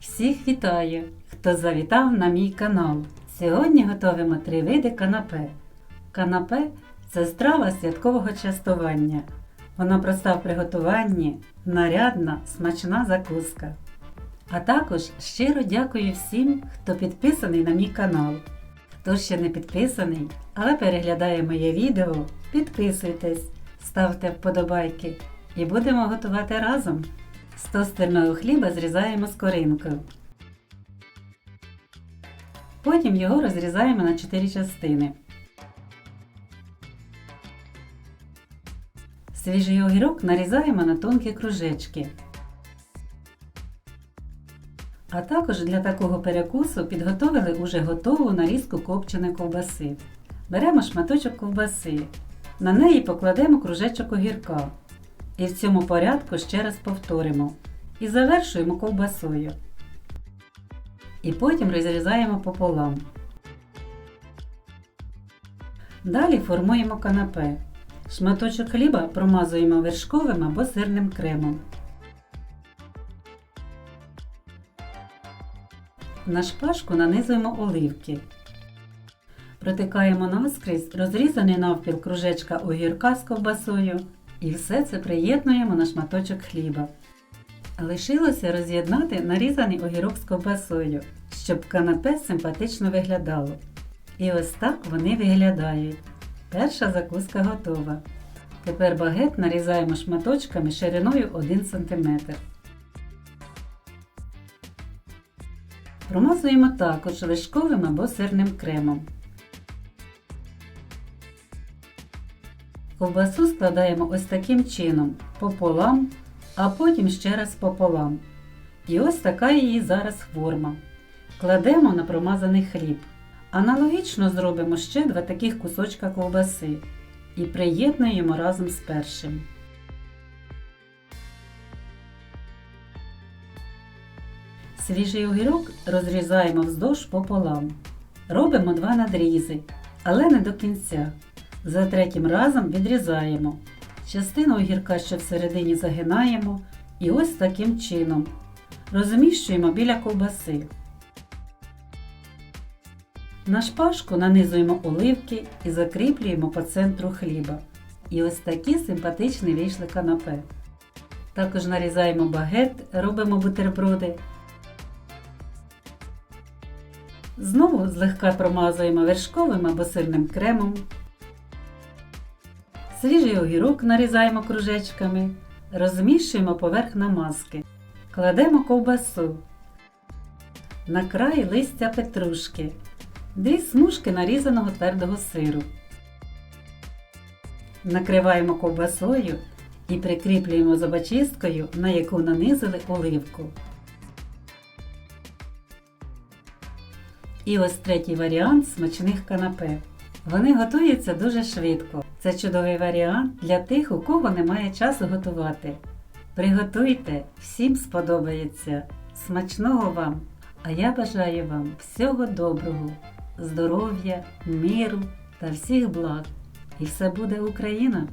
Всіх вітаю, хто завітав на мій канал. Сьогодні готуємо три види канапе. Канапе це страва святкового частування. Вона проста в приготуванні, нарядна, смачна закуска. А також щиро дякую всім, хто підписаний на мій канал. Хто ще не підписаний, але переглядає моє відео, підписуйтесь, ставте вподобайки і будемо готувати разом. З тостерного хліба зрізаємо скоринкою. Потім його розрізаємо на 4 частини. Свіжий огірок нарізаємо на тонкі кружечки. А також для такого перекусу підготовили уже готову нарізку копченої ковбаси. Беремо шматочок ковбаси. На неї покладемо кружечок огірка. І в цьому порядку ще раз повторимо. І завершуємо ковбасою. І потім розрізаємо пополам. Далі формуємо канапе. Шматочок хліба промазуємо вершковим або сирним кремом. На шпажку нанизуємо оливки. Протикаємо наскрізь розрізаний навпіл кружечка огірка з ковбасою і все це приєднуємо на шматочок хліба. Лишилося роз'єднати нарізаний огірок з ковбасою, щоб канапе симпатично виглядало. І ось так вони виглядають. Перша закуска готова. Тепер багет нарізаємо шматочками шириною 1 см. Промазуємо також вишковим або сирним кремом. Ковбасу складаємо ось таким чином пополам, а потім ще раз пополам. І ось така її зараз форма. Кладемо на промазаний хліб. Аналогічно зробимо ще два таких кусочка ковбаси і приєднуємо разом з першим. Свіжий огірок розрізаємо вздовж пополам. Робимо два надрізи, але не до кінця. За третім разом відрізаємо. Частину огірка ще всередині загинаємо і ось таким чином. Розміщуємо біля ковбаси. На шпажку нанизуємо оливки і закріплюємо по центру хліба. І ось такі симпатичні вийшли канапе. Також нарізаємо багет, робимо бутерброди. Знову злегка промазуємо вершковим або сирним кремом. Свіжий огірок нарізаємо кружечками, розміщуємо поверх намазки. Кладемо ковбасу. На край листя петрушки. Дві смужки нарізаного твердого сиру. Накриваємо ковбасою і прикріплюємо зубочисткою, на яку нанизили оливку. І ось третій варіант смачних канапе. Вони готуються дуже швидко. Це чудовий варіант для тих, у кого немає часу готувати. Приготуйте, всім сподобається. Смачного вам! А я бажаю вам всього доброго, здоров'я, миру та всіх благ. І все буде Україна!